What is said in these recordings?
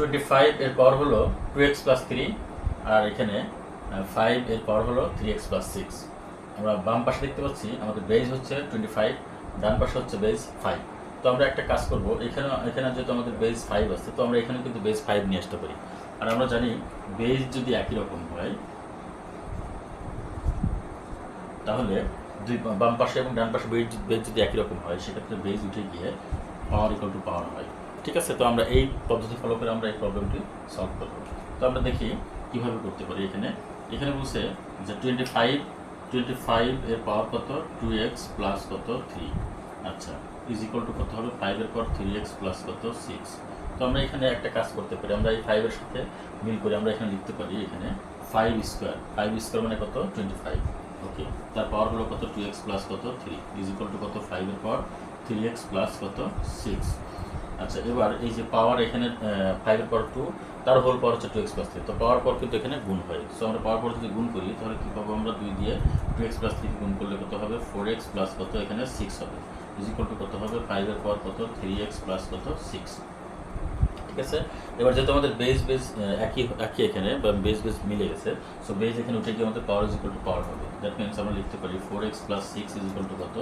Twenty five এর power হলো two x plus three আর এখানে ফাইভ এর পাওয়ার হলো থ্রি এক্স প্লাস সিক্স আমরা বাম পাশে দেখতে পাচ্ছি, আমাদের বেজ হচ্ছে টোয়েন্টি ফাইভ ডান পাশে হচ্ছে বেজ ফাইভ তো আমরা একটা কাজ করব এখানে এখানে যেহেতু আমাদের বেজ ফাইভ আছে, তো আমরা এখানে কিন্তু বেজ ফাইভ নিয়ে আসতে পারি। আর আমরা জানি বেজ যদি একই রকম হয়, তাহলে দুই বাম পাশে এবং ডান পাশে বেজ বেজ যদি একই রকম হয়, সেক্ষেত্রে বেজ উঠে গিয়ে পাওয়ার ইকুয়াল টু পাওয়ার হয়। ঠিক আছে, তো আমরা এই পদ্ধতি ফলো করে আমরা এই প্রবলেমটি সলভ করব। তো আমরা দেখি কীভাবে করতে পারি এখানে। এখানে বলছে যে টোয়েন্টি ফাইভ টোয়েন্টি ফাইভ এর পাওয়ার কত? টু এক্স প্লাস কত? থ্রি আচ্ছা ইজ ইকুয়াল টু কত হবে? ফাইভের পর থ্রি এক্স প্লাস কত? সিক্স তো আমরা এখানে একটা কাজ করতে পারি, আমরা এই ফাইভের সাথে মিল করে আমরা এখানে লিখতে পারি এখানে ফাইভ স্কোয়ার ফাইভ স্কোয়ার মানে কত? টোয়েন্টি ফাইভ ওকে তার পাওয়ার হলো কত? টু এক্স প্লাস কত? থ্রি ইজ ইকুয়াল টু কত? ফাইভের পর থ্রি এক্স প্লাস কত? সিক্স আচ্ছা এবার এই যে পাওয়ার এখানে ফাইভের পর টু তার হোল পাওয়ার হচ্ছে টু এক্স প্লাস থ্রি তো পাওয়ার পর কিন্তু এখানে গুণ হয়। সো আমরা পাওয়ার পর যদি গুণ করি, তাহলে কী পাবো আমরা দুই দিয়ে টু এক্স প্লাস থ্রি গুণ করলে কত হবে? ফোর এক্স প্লাস কত? এখানে সিক্স হবে। ইজ ইকুয়াল টু কত হবে? ফাইভের পর কত? থ্রি এক্স প্লাস কত? সিক্স ঠিক আছে? এবার যেহেতু আমাদের বেস বেস একই একই এখানে, বা বেস বেস মিলে গেছে সো বেস এখানে উঠে গিয়ে আমাদের পাওয়ার ইজ টু পাওয়ার হবে। দ্যাট মিনস আমরা লিখতে পারি four x plus six is two কত?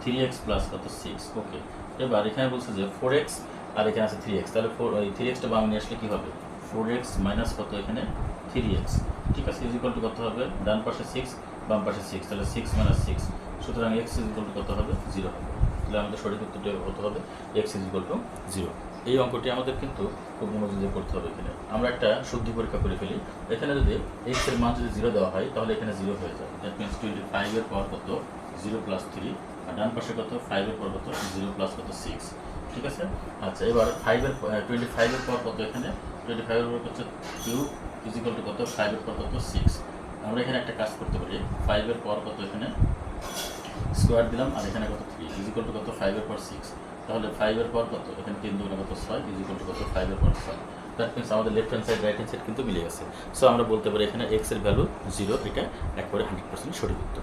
থ্রি এক্স প্লাস কত? সিক্স ওকে এবার এখানে বলছে যে ফোর এক্স আর এখানে আছে থ্রি এক্স তাহলে ফোর ওই থ্রি এক্সটা বামে নিয়ে আসলে কী হবে? ফোর এক্স মাইনাস কত এখানে? থ্রি এক্স ঠিক আছে ইজ টু কত হবে? ডান পাশে সিক্স বাম পাশে সিক্স তাহলে সিক্স মাইনাস সিক্স সুতরাং এক্স ইজ ইকুয়াল টু কত হবে? জিরো হবে। তাহলে আমাদের সঠিক উত্তরটা হতে হবে? X is equal to zero এই অঙ্কটি আমাদের কিন্তু খুব মনোযোগ করতে হবে এখানে। আমরা একটা শুদ্ধি পরীক্ষা করে ফেলি। এখানে যদি এক্সের মান যদি জিরো দেওয়া হয়, তাহলে এখানে জিরো হয়ে যায়। দ্যাট মিনস টোয়েন্টি ফাইভের পর কত? জিরো প্লাস থ্রি আর ডান পাশে কত? ফাইভের পর কত? জিরো প্লাস কত? সিক্স ঠিক আছে? আচ্ছা এবার ফাইভের টোয়েন্টি ফাইভের পর কত এখানে? টোয়েন্টি ফাইভের পর কত? কিউব ইজিক্যাল টু কত? ফাইভের পর কত? সিক্স আমরা এখানে একটা কাজ করতে পারি। ফাইভের পর কত এখানে? স্কোয়ার দিলাম, আর এখানে কত? থ্রি ইজিক্যাল টু কত? ফাইভের পর সিক্স তাহলে ফাইভের পর কত? এখানে তিন দুগুণে কত? ছয় ইজিক্যাল টু কত? ফাইভের পর ছয়। দ্যাট মিনস আমাদের left hand side right hand side কিন্তু মিলে গেছে। সো আমরা বলতে পারি এখানে এক্সের ভ্যালু জিরো এটা একবারে হান্ড্রেড পার্সেন্ট সঠিক উত্তর।